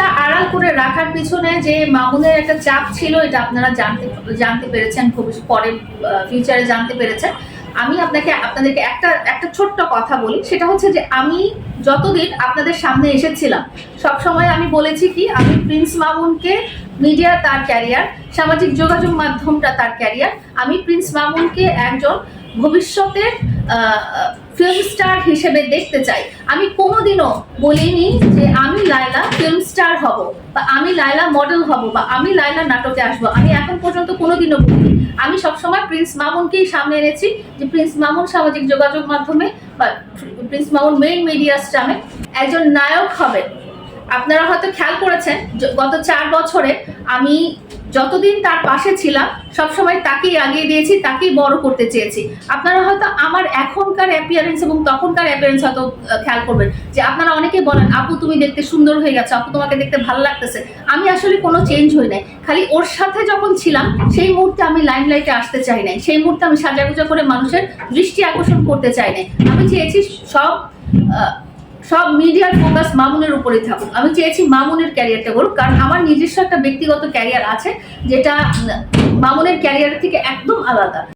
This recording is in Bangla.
জিনিসটা আড়াল করে রাখার পিছনে যে মামুনের একটা চাপ ছিল, এটা আপনারা জানতে জানতে পেরেছেন ভবিষ্যৎ পরে ফিউচারে জানতে পেরেছেন। আমি আপনাকে, আপনাদেরকে একটা একটা ছোট্ট কথা বলি, সেটা হচ্ছে যে আমি যতদিন আপনাদের সামনে এসেছিলাম সব সময় আমি বলেছি কি, আমি প্রিন্স মামুনকে মিডিয়া তার ক্যারিয়ার সামাজিক যোগাযোগ মাধ্যমটা তার ক্যারিয়ার আমি প্রিন্স মামুনকে একজন ভবিষ্যতের ফিল্ম স্টার হিসেবে দেখতে চাই। আমি কোনোদিনও বলিনি যে আমি লায়লা ফিল্ম স্টার হব, বা আমি লায়লা মডেল হব, বা আমি লায়লা নাটকে আসব। আমি এখন পর্যন্ত কোনোদিনও বলিনি। আমি সবসময় প্রিন্স মামুনকেই সামনে এনেছি, যে প্রিন্স মামুন সামাজিক যোগাযোগ মাধ্যমে, বা প্রিন্স মামুন মেইন মিডিয়া স্টামে একজন নায়ক হবে আপনারা হয়তো খেয়াল করেছেন গত চার বছরে আমি যতদিন তার পাশে ছিলাম, সবসময় তাকেই আগিয়ে দিয়েছি, তাকেই বড় করতে চেয়েছি। আপনারা হয়তো আমার এখনকার অ্যাপিয়ারেন্স এবং তখনকার অ্যাপিয়ারেন্স হয়তো খেয়াল করবেন যে আপনারা অনেকেই বলেন, আপু, তুমি দেখতে সুন্দর হয়ে গেছো, আপু, তোমাকে দেখতে ভালো লাগতেছে। আমি আসলে কোনো চেঞ্জ হই নাই। খালি ওর সাথে যখন ছিলাম, সেই মুহূর্তে আমি লাইমলাইটে আসতে চাই নাই। সেই মুহূর্তে আমি সাজাগুজা করে মানুষের দৃষ্টি আকর্ষণ করতে চাই নাই। আমি চেয়েছি সব সব মিডিয়ার ফোকাস মামুনের উপরেই থাকুক। আমি চেয়েছি মামুনের ক্যারিয়ারটা করুক, কারণ আমার নিজস্ব একটা ব্যক্তিগত ক্যারিয়ার আছে, যেটা মামুনের ক্যারিয়ার থেকে একদম আলাদা।